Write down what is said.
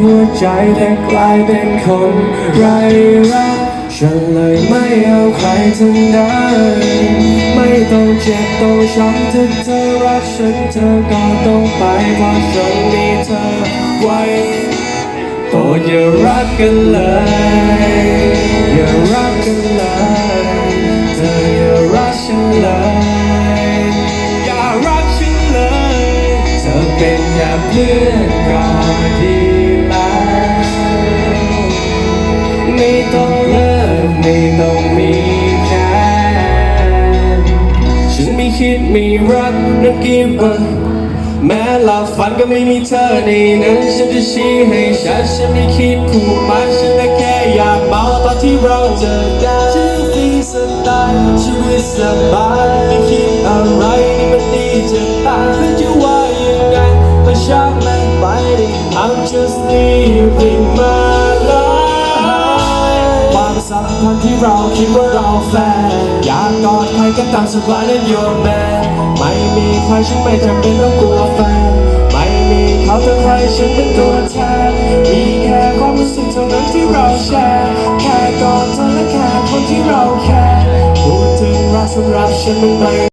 หัวใจแต่กลายเป็นคนไร้รักฉันเลยไม่เอาใครทั้งนั้นไม่ต้องเจ็บต้องช้ำถ้าเธอรักฉันเธอก็ต้องไปเพราะฉันมีเธอไว้โปรดอย่ารักกันเลยอย่ารักกันเลยเธออย่ารักฉันเลยอย่ารักฉันเลยเธอเป็นแค่เพื่อนก็ดี คิดไม่รักนักกีฬาแม้หลับฝันก็ไม่มีเธอในนั้นฉันจะชี้ให้ชัดฉันไม่คิดผูกมัดฉันแค่อยากเมาตอนที่เราเจอกันฉันฟรีสไตล์ชีวิตสบายไม่คิดอะไรนี่มันดีจะตายเพื่อจะว่ายังไงก็ช่างมันไปดิ I'm just living my สัมพันธ์ที่เราคิดว่าเราแฟนอยากกอดใครก็ตามสบายนั่น your man ไม่มีใครฉันไม่จำเป็นต้องกลัวแฟนไม่มีเขาจะใครฉันเป็นตัวแทนมีแค่ความรู้สึกเท่านั้นที่เราแชร์แค่กอดเธอและแค่คนที่เราแคร์พูดถึงรักสำหรับฉันมันไม่